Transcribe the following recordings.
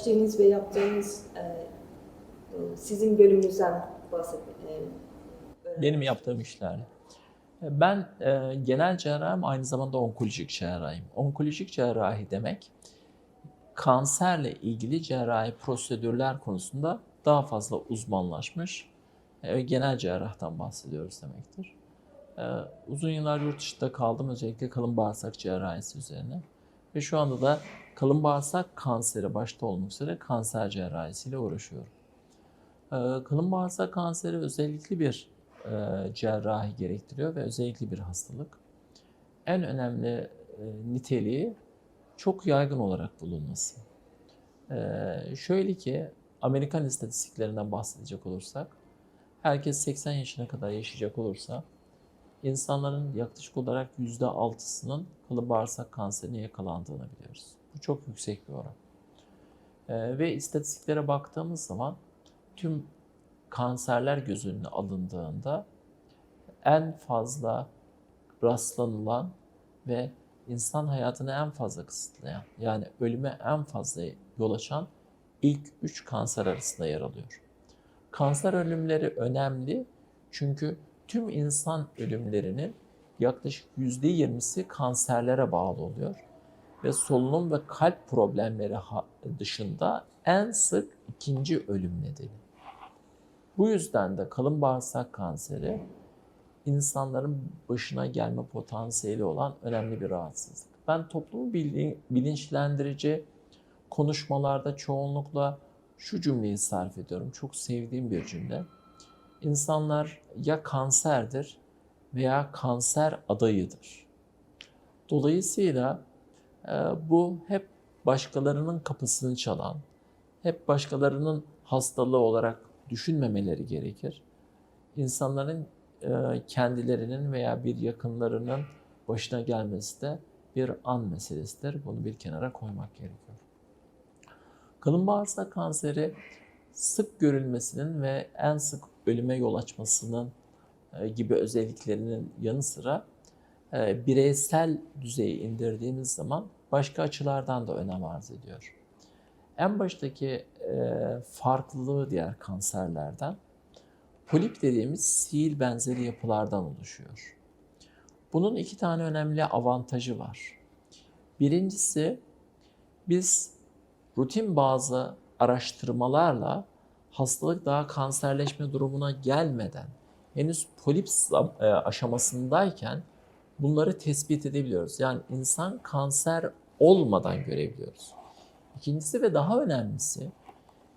özelleştiğiniz ve yaptığınız e, sizin bölümünüzden bahsetmek. E, Benim yaptığım işler. Ben e, genel cerrahım aynı zamanda onkolojik cerrahiyim. Onkolojik cerrahi demek kanserle ilgili cerrahi prosedürler konusunda daha fazla uzmanlaşmış e, genel cerrahtan bahsediyoruz demektir. E, uzun yıllar yurt dışında kaldım özellikle kalın bağırsak cerrahisi üzerine. Ve şu anda da kalın bağırsak kanseri başta olmak üzere kanser cerrahisiyle uğraşıyorum. E, kalın bağırsak kanseri özellikle bir e, cerrahi gerektiriyor ve özellikle bir hastalık. En önemli e, niteliği çok yaygın olarak bulunması. E, şöyle ki Amerikan istatistiklerinden bahsedecek olursak, herkes 80 yaşına kadar yaşayacak olursa, insanların yaklaşık olarak %6'sının kalın bağırsak kanserine yakalandığını biliyoruz. Bu çok yüksek bir oran. E, ve istatistiklere baktığımız zaman tüm kanserler göz önüne alındığında en fazla rastlanılan ve insan hayatını en fazla kısıtlayan yani ölüme en fazla yol açan ilk üç kanser arasında yer alıyor. Kanser ölümleri önemli çünkü tüm insan ölümlerinin yaklaşık %20'si kanserlere bağlı oluyor. Ve solunum ve kalp problemleri dışında en sık ikinci ölüm nedeni. Bu yüzden de kalın bağırsak kanseri insanların başına gelme potansiyeli olan önemli bir rahatsızlık. Ben toplumu bilinçlendirici konuşmalarda çoğunlukla şu cümleyi sarf ediyorum. Çok sevdiğim bir cümle. İnsanlar ya kanserdir veya kanser adayıdır. Dolayısıyla bu hep başkalarının kapısını çalan, hep başkalarının hastalığı olarak düşünmemeleri gerekir. İnsanların kendilerinin veya bir yakınlarının başına gelmesi de bir an meselesidir. Bunu bir kenara koymak gerekiyor. Kalın bağırsak kanseri sık görülmesinin ve en sık ölüme yol açmasının gibi özelliklerinin yanı sıra bireysel düzeyi indirdiğimiz zaman başka açılardan da önem arz ediyor. En baştaki farklılığı diğer kanserlerden polip dediğimiz sil benzeri yapılardan oluşuyor. Bunun iki tane önemli avantajı var. Birincisi biz rutin bazı araştırmalarla hastalık daha kanserleşme durumuna gelmeden henüz polip aşamasındayken bunları tespit edebiliyoruz. Yani insan kanser olmadan görebiliyoruz. İkincisi ve daha önemlisi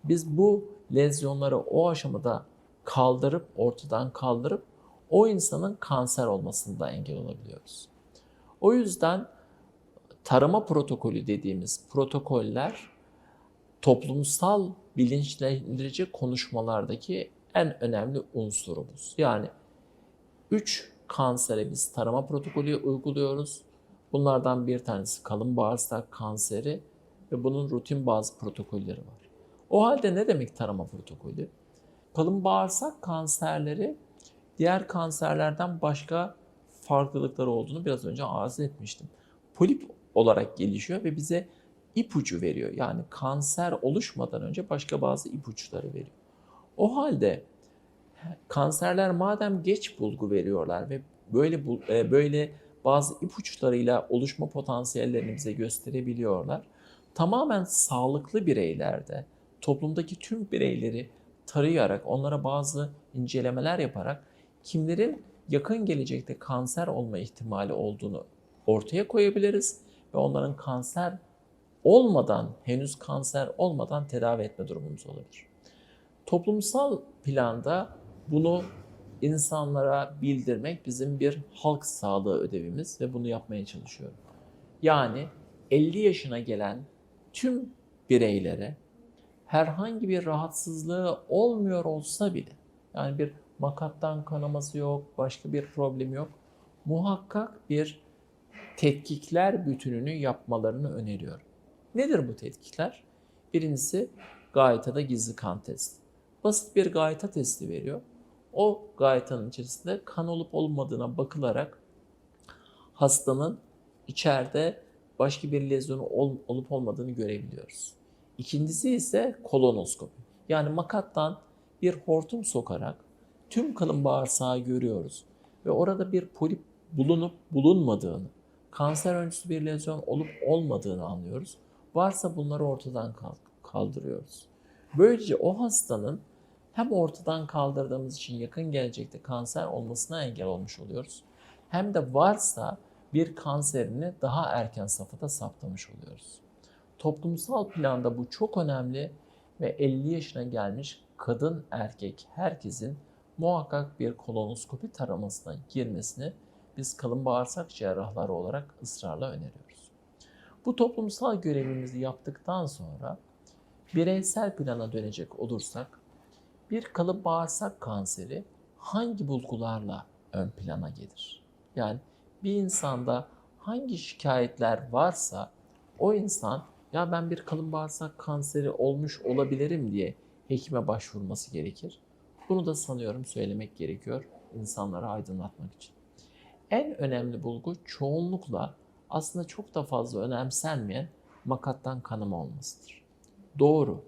biz bu lezyonları o aşamada kaldırıp ortadan kaldırıp o insanın kanser olmasını da engel olabiliyoruz. O yüzden tarama protokolü dediğimiz protokoller toplumsal bilinçlendirici konuşmalardaki en önemli unsurumuz. Yani 3 kansere biz tarama protokolü uyguluyoruz. Bunlardan bir tanesi kalın bağırsak kanseri ve bunun rutin bazı protokolleri var. O halde ne demek tarama protokolü? Kalın bağırsak kanserleri diğer kanserlerden başka farklılıkları olduğunu biraz önce arz etmiştim. Polip olarak gelişiyor ve bize ipucu veriyor. Yani kanser oluşmadan önce başka bazı ipuçları veriyor. O halde kanserler madem geç bulgu veriyorlar ve böyle böyle bazı ipuçlarıyla oluşma potansiyellerini bize gösterebiliyorlar. Tamamen sağlıklı bireylerde toplumdaki tüm bireyleri tarayarak, onlara bazı incelemeler yaparak kimlerin yakın gelecekte kanser olma ihtimali olduğunu ortaya koyabiliriz ve onların kanser olmadan, henüz kanser olmadan tedavi etme durumumuz olabilir. Toplumsal planda bunu insanlara bildirmek bizim bir halk sağlığı ödevimiz ve bunu yapmaya çalışıyorum. Yani 50 yaşına gelen tüm bireylere herhangi bir rahatsızlığı olmuyor olsa bile yani bir makattan kanaması yok, başka bir problem yok. Muhakkak bir tetkikler bütününü yapmalarını öneriyorum. Nedir bu tetkikler? Birincisi gaytada gizli kan testi. Basit bir gayta testi veriyor. O gaytanın içerisinde kan olup olmadığına bakılarak hastanın içeride başka bir lezyonu olup olmadığını görebiliyoruz. İkincisi ise kolonoskopi. Yani makattan bir hortum sokarak tüm kalın bağırsağı görüyoruz ve orada bir polip bulunup bulunmadığını, kanser öncüsü bir lezyon olup olmadığını anlıyoruz. Varsa bunları ortadan kaldırıyoruz. Böylece o hastanın hem ortadan kaldırdığımız için yakın gelecekte kanser olmasına engel olmuş oluyoruz. Hem de varsa bir kanserini daha erken safhada saptamış oluyoruz. Toplumsal planda bu çok önemli ve 50 yaşına gelmiş kadın erkek herkesin muhakkak bir kolonoskopi taramasına girmesini biz kalın bağırsak cerrahları olarak ısrarla öneriyoruz. Bu toplumsal görevimizi yaptıktan sonra bireysel plana dönecek olursak bir kalın bağırsak kanseri hangi bulgularla ön plana gelir? Yani bir insanda hangi şikayetler varsa o insan ya ben bir kalın bağırsak kanseri olmuş olabilirim diye hekime başvurması gerekir. Bunu da sanıyorum söylemek gerekiyor insanlara aydınlatmak için. En önemli bulgu çoğunlukla aslında çok da fazla önemsenmeyen makattan kanama olmasıdır. Doğru.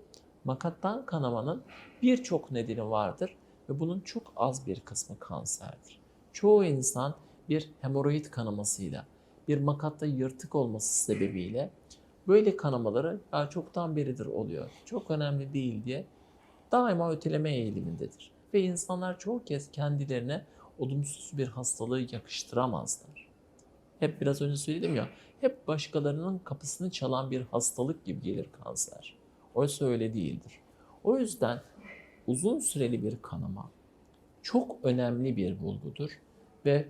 Makattan kanamanın birçok nedeni vardır ve bunun çok az bir kısmı kanserdir. Çoğu insan bir hemoroid kanamasıyla, bir makatta yırtık olması sebebiyle böyle kanamaları ya çoktan beridir oluyor, çok önemli değil diye daima öteleme eğilimindedir. Ve insanlar çoğu kez kendilerine olumsuz bir hastalığı yakıştıramazlar. Hep biraz önce söyledim ya, hep başkalarının kapısını çalan bir hastalık gibi gelir kanser. Oysa öyle değildir. O yüzden uzun süreli bir kanama çok önemli bir bulgudur ve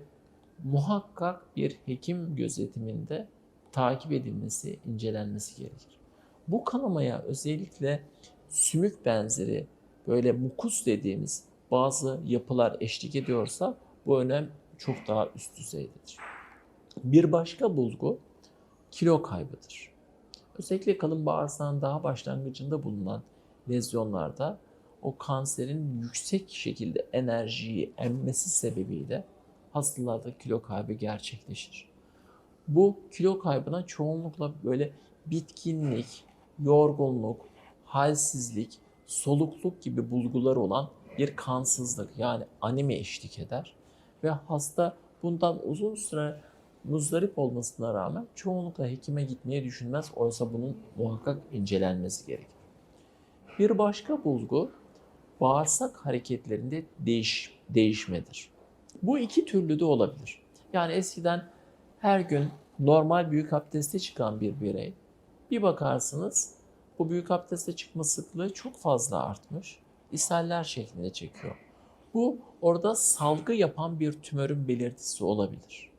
muhakkak bir hekim gözetiminde takip edilmesi, incelenmesi gerekir. Bu kanamaya özellikle sümük benzeri böyle mukus dediğimiz bazı yapılar eşlik ediyorsa bu önem çok daha üst düzeydedir. Bir başka bulgu kilo kaybıdır. Özellikle kalın bağırsağın daha başlangıcında bulunan lezyonlarda o kanserin yüksek şekilde enerjiyi emmesi sebebiyle hastalarda kilo kaybı gerçekleşir. Bu kilo kaybına çoğunlukla böyle bitkinlik, yorgunluk, halsizlik, solukluk gibi bulgular olan bir kansızlık yani anemi eşlik eder ve hasta bundan uzun süre muzdarip olmasına rağmen çoğunlukla hekime gitmeyi düşünmez. Oysa bunun muhakkak incelenmesi gerekir. Bir başka bulgu bağırsak hareketlerinde değiş, değişmedir. Bu iki türlü de olabilir. Yani eskiden her gün normal büyük abdeste çıkan bir birey bir bakarsınız bu büyük abdeste çıkma sıklığı çok fazla artmış. İshaller şeklinde çekiyor. Bu orada salgı yapan bir tümörün belirtisi olabilir.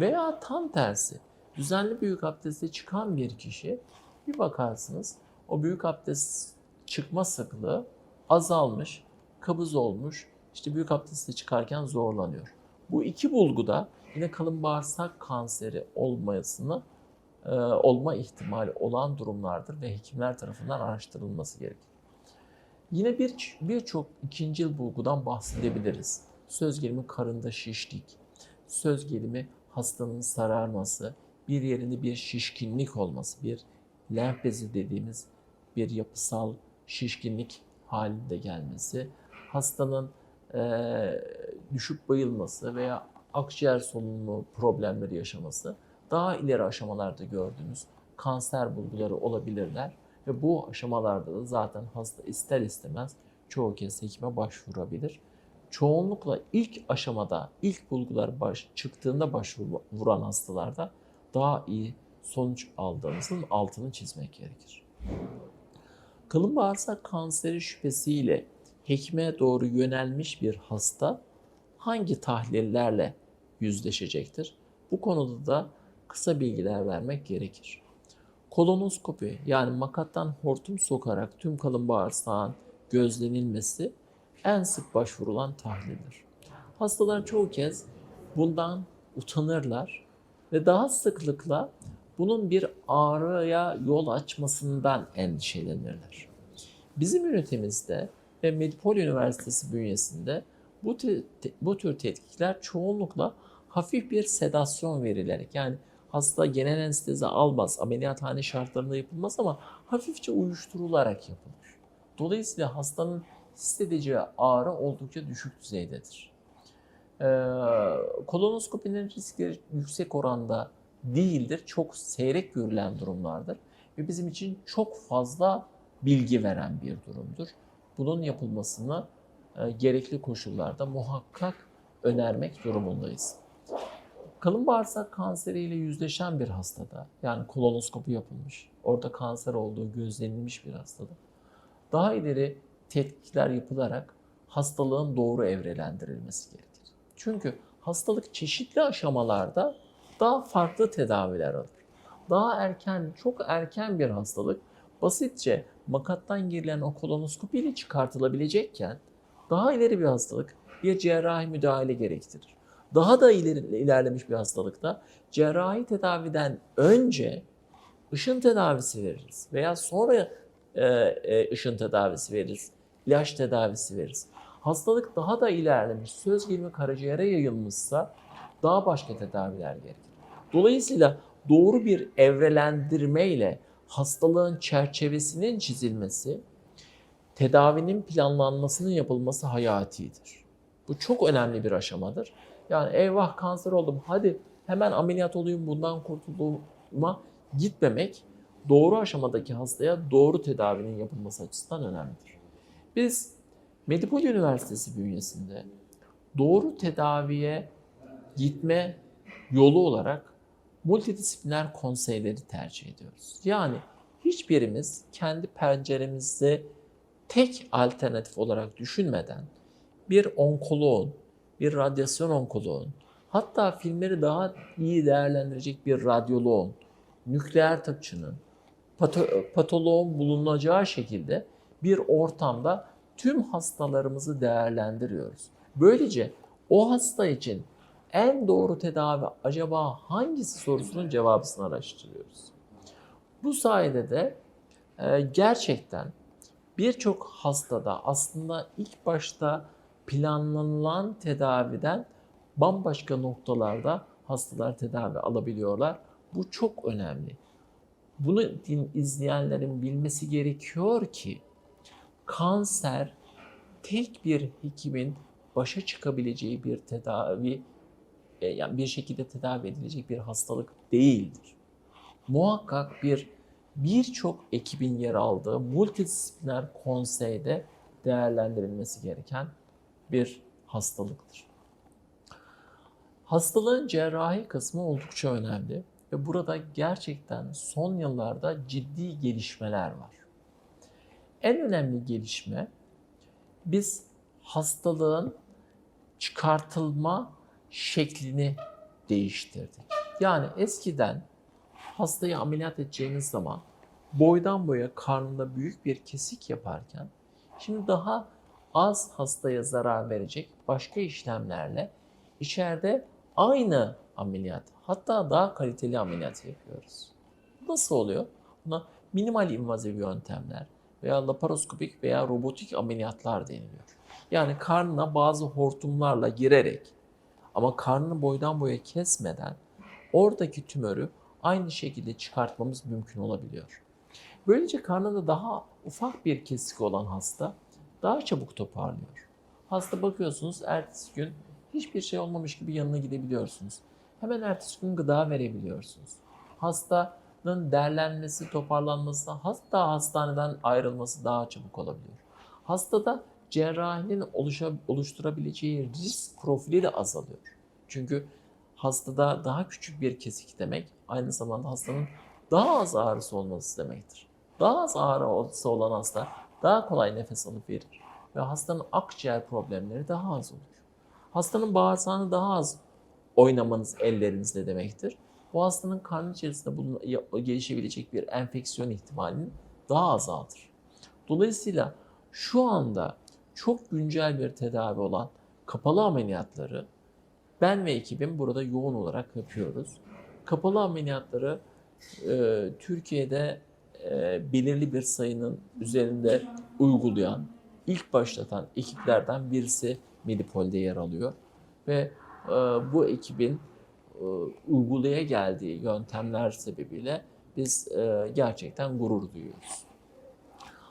Veya tam tersi düzenli büyük abdeste çıkan bir kişi bir bakarsınız o büyük abdest çıkma sıklığı azalmış, kabız olmuş, işte büyük abdeste çıkarken zorlanıyor. Bu iki bulguda yine kalın bağırsak kanseri olmasını e, olma ihtimali olan durumlardır ve hekimler tarafından araştırılması gerekir. Yine bir birçok ikincil bulgudan bahsedebiliriz. Söz gelimi karında şişlik, söz gelimi hastanın sararması, bir yerinde bir şişkinlik olması, bir lenf bezi dediğimiz bir yapısal şişkinlik halinde gelmesi, hastanın e, düşüp bayılması veya akciğer solunumu problemleri yaşaması daha ileri aşamalarda gördüğümüz kanser bulguları olabilirler ve bu aşamalarda da zaten hasta ister istemez çoğu kez hekime başvurabilir. Çoğunlukla ilk aşamada, ilk bulgular baş, çıktığında başvuran hastalarda daha iyi sonuç aldığımızın altını çizmek gerekir. Kalın bağırsak kanseri şüphesiyle hekime doğru yönelmiş bir hasta hangi tahlillerle yüzleşecektir? Bu konuda da kısa bilgiler vermek gerekir. Kolonoskopi yani makattan hortum sokarak tüm kalın bağırsağın gözlenilmesi en sık başvurulan tahlildir. Hastalar çoğu kez bundan utanırlar ve daha sıklıkla bunun bir ağrıya yol açmasından endişelenirler. Bizim ünitemizde ve Medipol Üniversitesi bünyesinde bu tür, bu tür tetkikler çoğunlukla hafif bir sedasyon verilerek yani hasta genel anestezi almaz, ameliyathane şartlarında yapılmaz ama hafifçe uyuşturularak yapılır. Dolayısıyla hastanın hissedeceği ağrı oldukça düşük düzeydedir. Ee, kolonoskopinin riskleri yüksek oranda değildir. Çok seyrek görülen durumlardır. Ve bizim için çok fazla bilgi veren bir durumdur. Bunun yapılmasını e, gerekli koşullarda muhakkak önermek durumundayız. Kalın bağırsak kanseriyle yüzleşen bir hastada, yani kolonoskopi yapılmış, orada kanser olduğu gözlenilmiş bir hastada, daha ileri tetkikler yapılarak hastalığın doğru evrelendirilmesi gerekir. Çünkü hastalık çeşitli aşamalarda daha farklı tedaviler alır. Daha erken, çok erken bir hastalık basitçe makattan girilen o kolonoskopi ile çıkartılabilecekken daha ileri bir hastalık bir cerrahi müdahale gerektirir. Daha da ileri, ilerlemiş bir hastalıkta cerrahi tedaviden önce ışın tedavisi veririz veya sonra e, e, ışın tedavisi veririz, ilaç tedavisi veririz. Hastalık daha da ilerlemiş, söz gelimi karaciğere yayılmışsa daha başka tedaviler gerekir. Dolayısıyla doğru bir evrelendirme ile hastalığın çerçevesinin çizilmesi, tedavinin planlanmasının yapılması hayatidir. Bu çok önemli bir aşamadır. Yani eyvah kanser oldum hadi hemen ameliyat olayım bundan kurtulduğuma gitmemek doğru aşamadaki hastaya doğru tedavinin yapılması açısından önemlidir. Biz Medipol Üniversitesi bünyesinde doğru tedaviye gitme yolu olarak multidisipliner konseyleri tercih ediyoruz. Yani hiçbirimiz kendi penceremizi tek alternatif olarak düşünmeden bir onkoloğun, bir radyasyon onkoloğun, hatta filmleri daha iyi değerlendirecek bir radyoloğun, nükleer tıpçının, pato- patoloğun bulunacağı şekilde bir ortamda tüm hastalarımızı değerlendiriyoruz. Böylece o hasta için en doğru tedavi acaba hangisi sorusunun cevabını araştırıyoruz. Bu sayede de e, gerçekten birçok hastada aslında ilk başta planlanılan tedaviden bambaşka noktalarda hastalar tedavi alabiliyorlar. Bu çok önemli. Bunu izleyenlerin bilmesi gerekiyor ki kanser tek bir hekimin başa çıkabileceği bir tedavi e, yani bir şekilde tedavi edilecek bir hastalık değildir. Muhakkak bir birçok ekibin yer aldığı multidisipliner konseyde değerlendirilmesi gereken bir hastalıktır. Hastalığın cerrahi kısmı oldukça önemli ve burada gerçekten son yıllarda ciddi gelişmeler var. En önemli gelişme biz hastalığın çıkartılma şeklini değiştirdik. Yani eskiden hastayı ameliyat edeceğiniz zaman boydan boya karnında büyük bir kesik yaparken şimdi daha az hastaya zarar verecek başka işlemlerle içeride aynı ameliyat hatta daha kaliteli ameliyat yapıyoruz. Nasıl oluyor? Buna minimal invaziv yöntemler veya laparoskopik veya robotik ameliyatlar deniliyor. Yani karnına bazı hortumlarla girerek ama karnını boydan boya kesmeden oradaki tümörü aynı şekilde çıkartmamız mümkün olabiliyor. Böylece karnında daha ufak bir kesik olan hasta daha çabuk toparlıyor. Hasta bakıyorsunuz ertesi gün hiçbir şey olmamış gibi yanına gidebiliyorsunuz. Hemen ertesi gün gıda verebiliyorsunuz. Hastanın derlenmesi, toparlanması, hatta hastaneden ayrılması daha çabuk olabiliyor. Hastada cerrahinin oluşa, oluşturabileceği risk profili de azalıyor. Çünkü hastada daha küçük bir kesik demek aynı zamanda hastanın daha az ağrısı olması demektir. Daha az ağrısı olan hasta daha kolay nefes alıp verir ve hastanın akciğer problemleri daha az olur. Hastanın bağırsağını daha az oynamanız ellerinizle demektir. Bu hastanın karnı içerisinde bulun, gelişebilecek bir enfeksiyon ihtimalini daha azaltır. Dolayısıyla şu anda çok güncel bir tedavi olan kapalı ameliyatları ben ve ekibim burada yoğun olarak yapıyoruz. Kapalı ameliyatları e, Türkiye'de e, belirli bir sayının üzerinde uygulayan, ilk başlatan ekiplerden birisi Medipol'de yer alıyor. Ve e, bu ekibin uygulaya geldiği yöntemler sebebiyle biz e, gerçekten gurur duyuyoruz.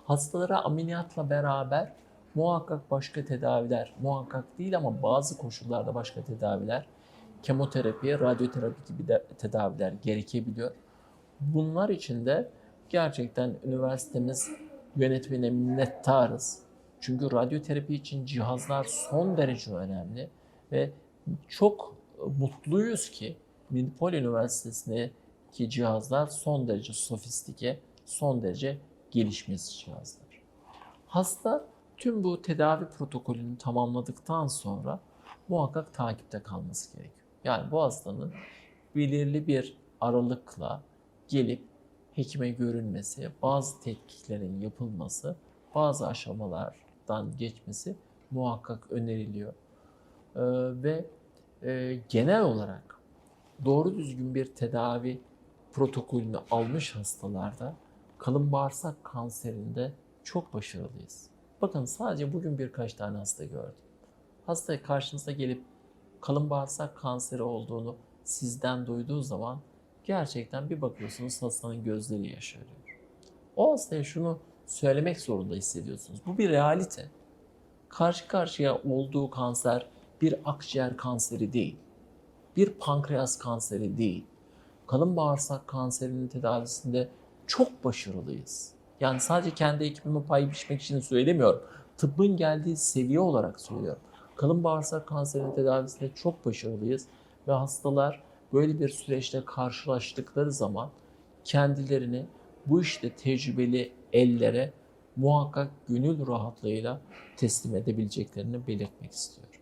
Hastalara ameliyatla beraber muhakkak başka tedaviler, muhakkak değil ama bazı koşullarda başka tedaviler, kemoterapi, radyoterapi gibi de tedaviler gerekebiliyor. Bunlar için de gerçekten üniversitemiz yönetimine minnettarız. Çünkü radyoterapi için cihazlar son derece önemli ve çok mutluyuz ki Medipol Üniversitesi'ndeki cihazlar son derece sofistike, son derece gelişmiş cihazlar. Hasta tüm bu tedavi protokolünü tamamladıktan sonra muhakkak takipte kalması gerekiyor. Yani bu hastanın belirli bir aralıkla gelip hekime görünmesi, bazı tetkiklerin yapılması, bazı aşamalardan geçmesi muhakkak öneriliyor. Ee, ve e, genel olarak doğru düzgün bir tedavi protokolünü almış hastalarda kalın bağırsak kanserinde çok başarılıyız. Bakın sadece bugün birkaç tane hasta gördüm. Hasta karşınıza gelip kalın bağırsak kanseri olduğunu sizden duyduğu zaman gerçekten bir bakıyorsunuz hastanın gözleri yaşarıyor. O hastaya şunu söylemek zorunda hissediyorsunuz. Bu bir realite. Karşı karşıya olduğu kanser bir akciğer kanseri değil. Bir pankreas kanseri değil. Kalın bağırsak kanserinin tedavisinde çok başarılıyız. Yani sadece kendi ekibime pay biçmek için söylemiyorum. Tıbbın geldiği seviye olarak söylüyorum. Kalın bağırsak kanserinin tedavisinde çok başarılıyız ve hastalar böyle bir süreçte karşılaştıkları zaman kendilerini bu işte tecrübeli ellere muhakkak gönül rahatlığıyla teslim edebileceklerini belirtmek istiyorum.